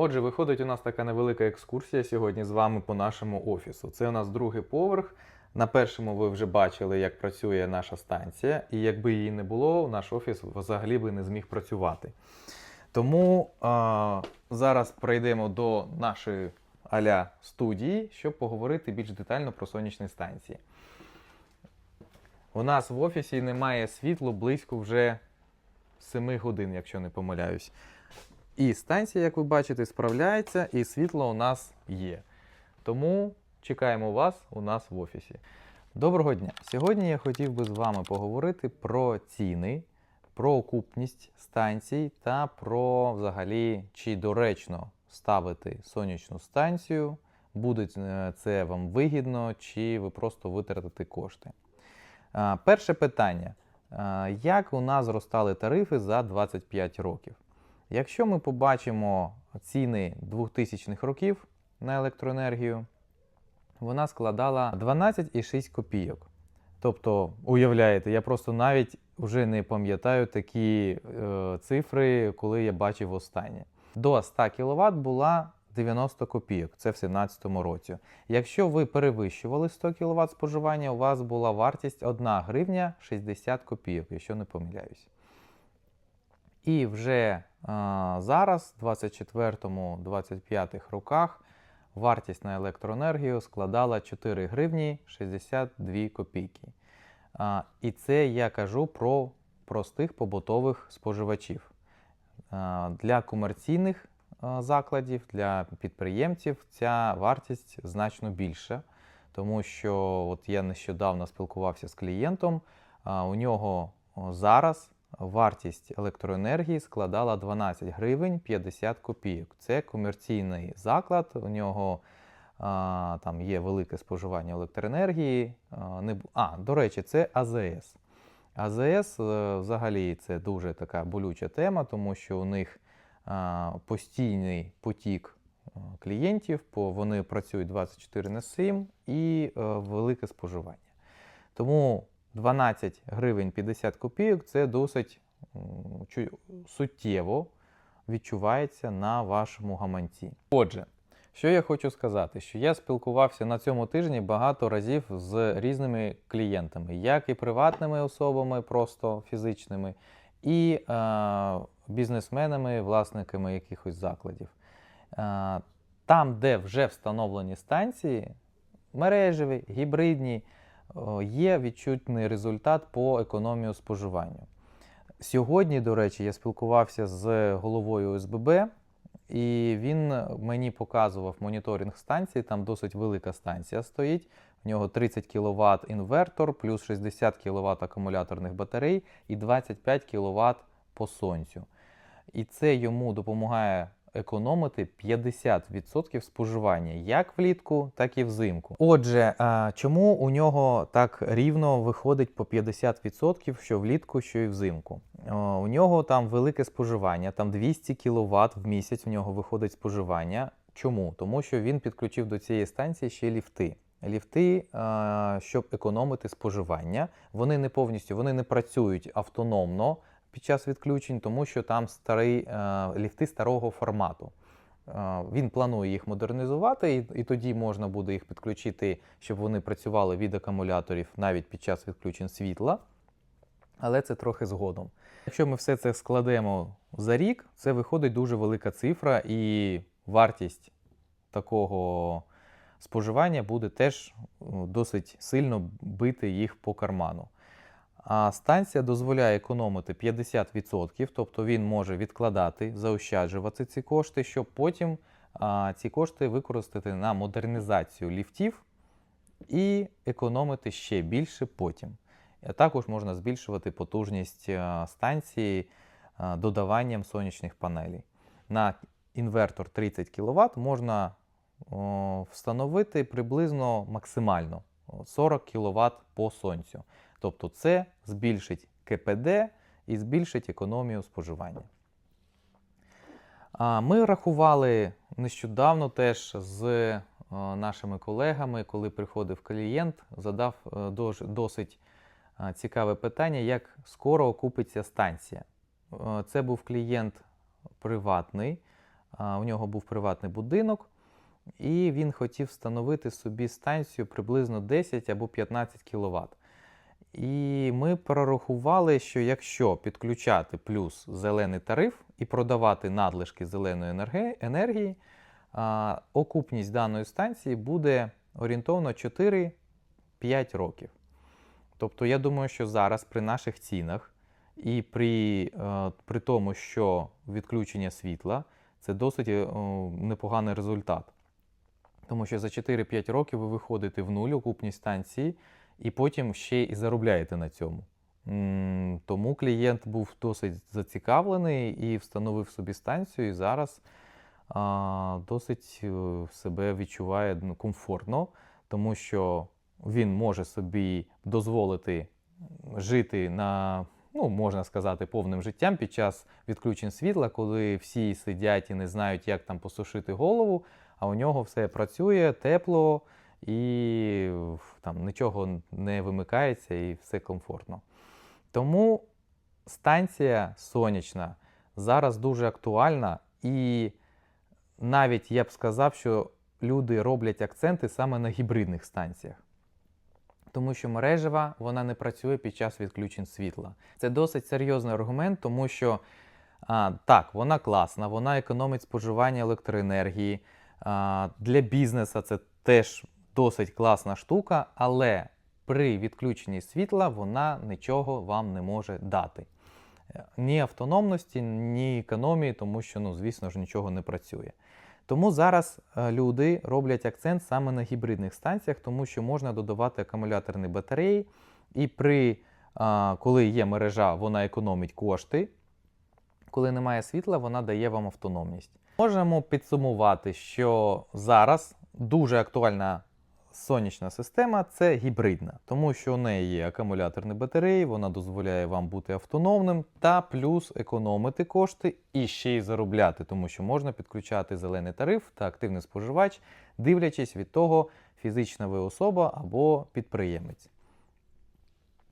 Отже, виходить у нас така невелика екскурсія сьогодні з вами по нашому офісу. Це у нас другий поверх. На першому ви вже бачили, як працює наша станція, і якби її не було, наш офіс взагалі би не зміг працювати. Тому а, зараз прийдемо до нашої аля студії, щоб поговорити більш детально про сонячні станції. У нас в офісі немає світлу близько вже 7 годин, якщо не помиляюсь. І станція, як ви бачите, справляється, і світло у нас є. Тому чекаємо вас у нас в офісі. Доброго дня! Сьогодні я хотів би з вами поговорити про ціни, про окупність станцій та про взагалі, чи доречно ставити сонячну станцію, буде е, це вам вигідно, чи ви просто витратите кошти. Перше питання. Як у нас зростали тарифи за 25 років? Якщо ми побачимо ціни 2000-х років на електроенергію, вона складала 12,6 копійок. Тобто, уявляєте, я просто навіть вже не пам'ятаю такі е, цифри, коли я бачив останнє. До 100 кВт була 90 копійок, це в 2017 році. Якщо ви перевищували 100 кВт споживання, у вас була вартість 1 гривня 60 копійок, якщо не помиляюсь. І вже зараз, в 24-25 роках, вартість на електроенергію складала 4 гривні 62 копійки. І це я кажу про простих побутових споживачів. Для комерційних закладів, для підприємців ця вартість значно більша, тому що от я нещодавно спілкувався з клієнтом, у нього зараз вартість електроенергії складала 12 гривень 50 копійок. Це комерційний заклад, у нього а, там є велике споживання електроенергії. А, не, а, до речі, це АЗС. АЗС е, взагалі це дуже така болюча тема, тому що у них а, постійний потік е, клієнтів, по- вони працюють 24 на 7 і е, велике споживання. Тому 12 гривень 50 копійок це досить суттєво відчувається на вашому гаманці. Отже, що я хочу сказати, що я спілкувався на цьому тижні багато разів з різними клієнтами, як і приватними особами, просто фізичними, і е, бізнесменами, власниками якихось закладів. Е, там, де вже встановлені станції, мережеві, гібридні, є відчутний результат по економію споживання. Сьогодні, до речі, я спілкувався з головою ОСББ, і він мені показував моніторинг станції. Там досить велика станція стоїть. В нього 30 кВт інвертор, плюс 60 кВт акумуляторних батарей і 25 кВт по сонцю. І це йому допомагає економити 50% споживання як влітку, так і взимку. Отже, чому у нього так рівно виходить по 50%, що влітку, що і взимку? У нього там велике споживання, там 200 кВт в місяць в нього виходить споживання. Чому? Тому що він підключив до цієї станції ще ліфти. Ліфти, щоб економити споживання, вони не повністю вони не працюють автономно під час відключень, тому що там старий, е, ліфти старого формату. Е, Він планує їх модернізувати, і, і тоді можна буде їх підключити, щоб вони працювали від акумуляторів навіть під час відключень світла. Але це трохи згодом. Якщо ми все це складемо за рік, це виходить дуже велика цифра, і вартість такого споживання буде теж е, досить сильно бити їх по карману. А станція дозволяє економити 50%, тобто він може відкладати, заощаджувати ці кошти, щоб потім а, ці кошти використати на модернізацію ліфтів і економити ще більше потім. А також можна збільшувати потужність а, станції а, додаванням сонячних панелей. На інвертор 30 кВт можна о, встановити приблизно максимально 40 кВт по сонцю. Тобто це збільшить КПД і збільшить економію споживання. Ми рахували нещодавно теж з е, нашими колегами, коли приходив клієнт, задав е, досить е, цікаве питання, як скоро окупиться станція. Це був клієнт приватний, у нього був приватний будинок, і він хотів встановити собі станцію приблизно 10 або 15 кВт. І ми прорахували, що якщо підключати плюс зелений тариф і продавати надлишки зеленої енергії, окупність даної станції буде орієнтовно 4-5 років. Тобто, я думаю, що зараз при наших цінах і при, е, при тому, що відключення світла це досить е, непоганий результат. Тому що за 4-5 років ви виходите в нуль окупність станції, і потім ще і заробляєте на цьому. Тому клієнт був досить зацікавлений і встановив собі станцію, і зараз а, досить е, себе відчуває ну, комфортно, тому що він може собі дозволити жити на, ну, можна сказати, повним життям під час відключень світла, коли всі сидять і не знають, як там посушити голову, а у нього все працює тепло і там нічого не вимикається і все комфортно. Тому станція сонячна зараз дуже актуальна, і навіть я б сказав, що люди роблять акценти саме на гібридних станціях. Тому що мережева вона не працює під час відключень світла. Це досить серйозний аргумент, тому що а, так, вона класна, вона економить споживання електроенергії. А, для бізнесу це теж досить класна штука, але при відключенні світла вона нічого вам не може дати. Е, Ні автономності, ні економії, тому що, ну, звісно ж, нічого не працює. Тому зараз е, люди роблять акцент саме на гібридних станціях, тому що можна додавати акумуляторні батареї, і при, коли є мережа, вона економить кошти. Коли немає світла, вона дає вам автономність. Можемо підсумувати, що зараз дуже актуальна сонячна система це гібридна, тому що у неї є акумуляторні батареї, вона дозволяє вам бути автономним та плюс економити кошти і ще й заробляти, тому що можна підключати зелений тариф та активний споживач, дивлячись від того, фізична ви особа або підприємець.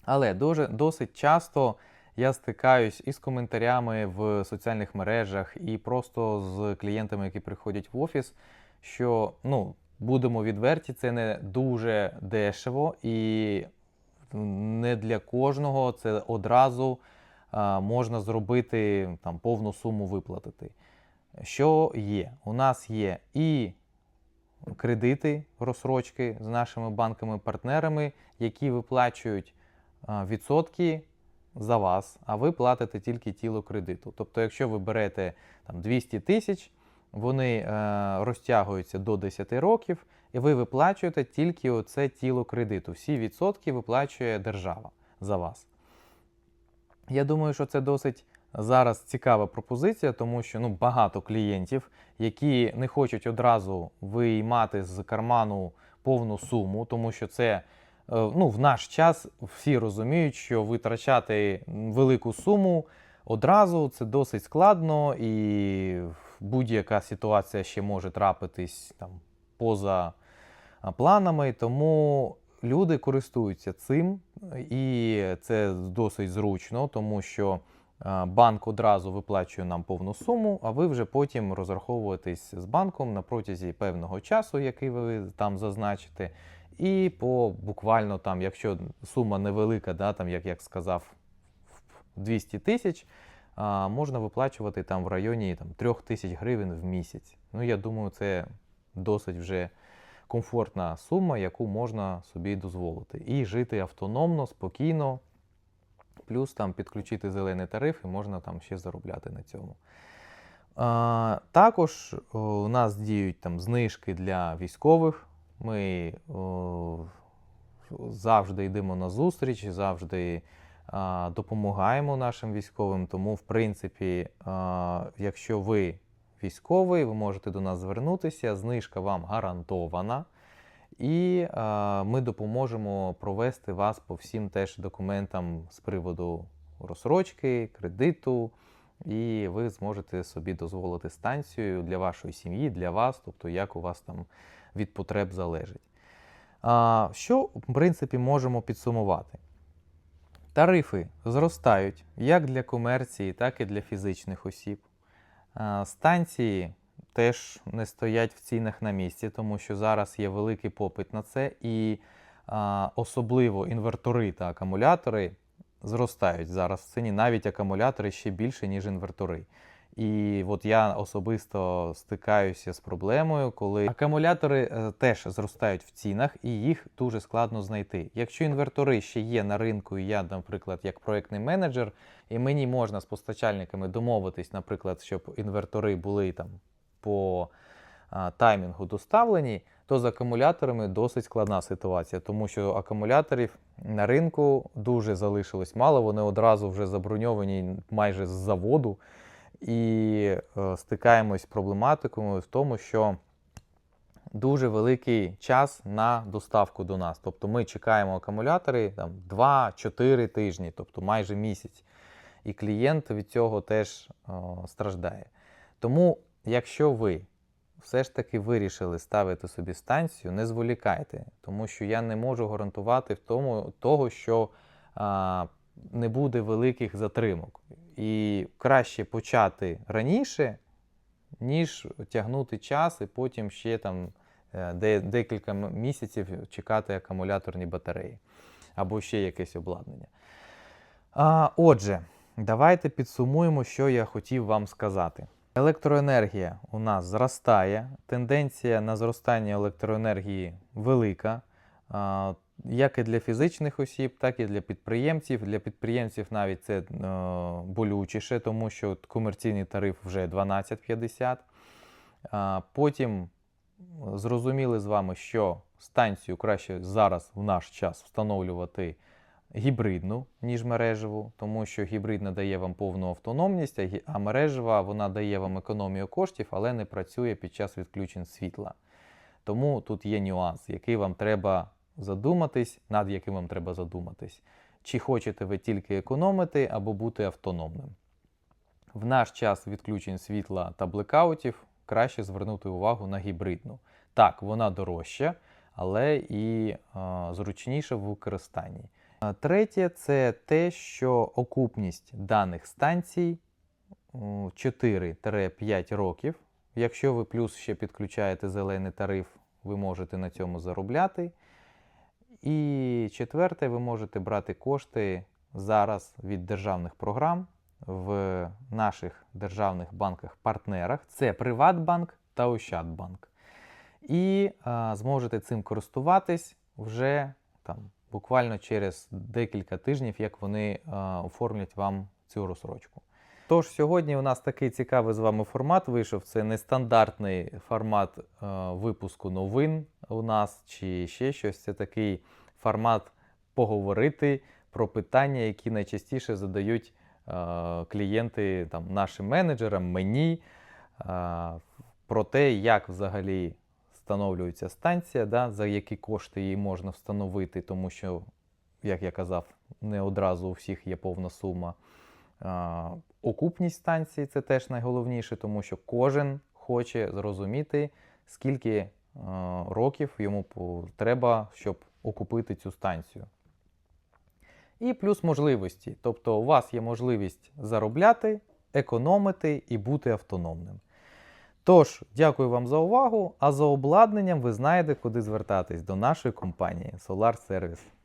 Але дуже, досить часто я стикаюсь із коментарями в соціальних мережах і просто з клієнтами, які приходять в офіс, що ну, будемо відверті, це не дуже дешево і не для кожного це одразу можна зробити там, повну суму виплатити. Що є? У нас є і кредити, розсрочки з нашими банками-партнерами, які виплачують відсотки за вас, а ви платите тільки тіло кредиту. Тобто, якщо ви берете там, 200 тисяч, вони е, розтягуються до 10 років, і ви виплачуєте тільки оце тіло кредиту. Всі відсотки виплачує держава за вас. Я думаю, що це досить зараз цікава пропозиція, тому що ну, багато клієнтів, які не хочуть одразу виймати з карману повну суму, тому що це е, ну, в наш час всі розуміють, що витрачати велику суму одразу це досить складно, і будь-яка ситуація ще може трапитись там поза планами. Тому люди користуються цим, і це досить зручно, тому що банк одразу виплачує нам повну суму, а ви вже потім розраховуєтесь з банком на протязі певного часу, який ви там зазначите. І по буквально там, якщо сума невелика, да, там, як я сказав, 200 тисяч, можна виплачувати там в районі там, 3 тисяч гривень в місяць. Ну, я думаю, це досить вже комфортна сума, яку можна собі дозволити. І жити автономно, спокійно, плюс там підключити зелений тариф і можна там ще заробляти на цьому. А, також у нас діють там знижки для військових. Ми о, завжди йдемо на зустріч, завжди допомагаємо нашим військовим. Тому, в принципі, якщо ви військовий, ви можете до нас звернутися, знижка вам гарантована. І ми допоможемо провести вас по всім теж документам з приводу розсрочки, кредиту, і ви зможете собі дозволити станцію для вашої сім'ї, для вас, тобто як у вас там від потреб залежить. Що, в принципі, можемо підсумувати? Тарифи зростають як для комерції, так і для фізичних осіб. Станції теж не стоять в цінах на місці, тому що зараз є великий попит на це, і особливо інвертори та акумулятори зростають зараз в ціні, навіть акумулятори ще більше, ніж інвертори. І от я особисто стикаюся з проблемою, коли акумулятори е, теж зростають в цінах, і їх дуже складно знайти. Якщо інвертори ще є на ринку, і я, наприклад, як проектний менеджер, і мені можна з постачальниками домовитись, наприклад, щоб інвертори були там по таймінгу доставлені, то з акумуляторами досить складна ситуація, тому що акумуляторів на ринку дуже залишилось мало, вони одразу вже заброньовані майже з заводу. І е, стикаємось з проблематикою в тому, що дуже великий час на доставку до нас. Тобто ми чекаємо акумулятори там, 2-4 тижні, тобто майже місяць. І клієнт від цього теж е, страждає. Тому, якщо ви все ж таки вирішили ставити собі станцію, не зволікайте, тому що я не можу гарантувати в тому, того, що не буде великих затримок. І краще почати раніше, ніж тягнути час і потім ще там е, декілька місяців чекати акумуляторні батареї або ще якесь обладнання. А, отже, давайте підсумуємо, що я хотів вам сказати. Електроенергія у нас зростає, тенденція на зростання електроенергії велика, як і для фізичних осіб, так і для підприємців. Для підприємців навіть це е, болючіше, тому що комерційний тариф вже 12,50. А, Потім зрозуміли з вами, що станцію краще зараз в наш час встановлювати гібридну, ніж мережеву, тому що гібридна дає вам повну автономність, а мережева вона дає вам економію коштів, але не працює під час відключень світла. Тому тут є нюанс, який вам треба задуматись, над яким вам треба задуматись. Чи хочете ви тільки економити або бути автономним. В наш час відключень світла та блекаутів краще звернути увагу на гібридну. Так, вона дорожча, але і е, зручніша в використанні. Третє це те, що окупність даних станцій 4-5 років. Якщо ви плюс ще підключаєте зелений тариф, ви можете на цьому заробляти. І четверте, ви можете брати кошти зараз від державних програм в наших державних банках-партнерах. Це Приватбанк та Ощадбанк. І а, зможете цим користуватись вже там буквально через декілька тижнів, як вони а, оформлять вам цю розсрочку. Тож сьогодні у нас такий цікавий з вами формат вийшов. Це нестандартний формат е, випуску новин у нас чи ще щось. Це такий формат поговорити про питання, які найчастіше задають е, клієнти там, нашим менеджерам, мені, е, про те, як взагалі встановлюється станція, да, за які кошти її можна встановити, тому що, як я казав, не одразу у всіх є повна сума. А, Окупність станції це теж найголовніше, тому що кожен хоче зрозуміти, скільки е, років йому треба, щоб окупити цю станцію. І плюс можливості. Тобто у вас є можливість заробляти, економити і бути автономним. Тож, дякую вам за увагу. А за обладнанням ви знаєте, куди звертатись до нашої компанії Solar Service.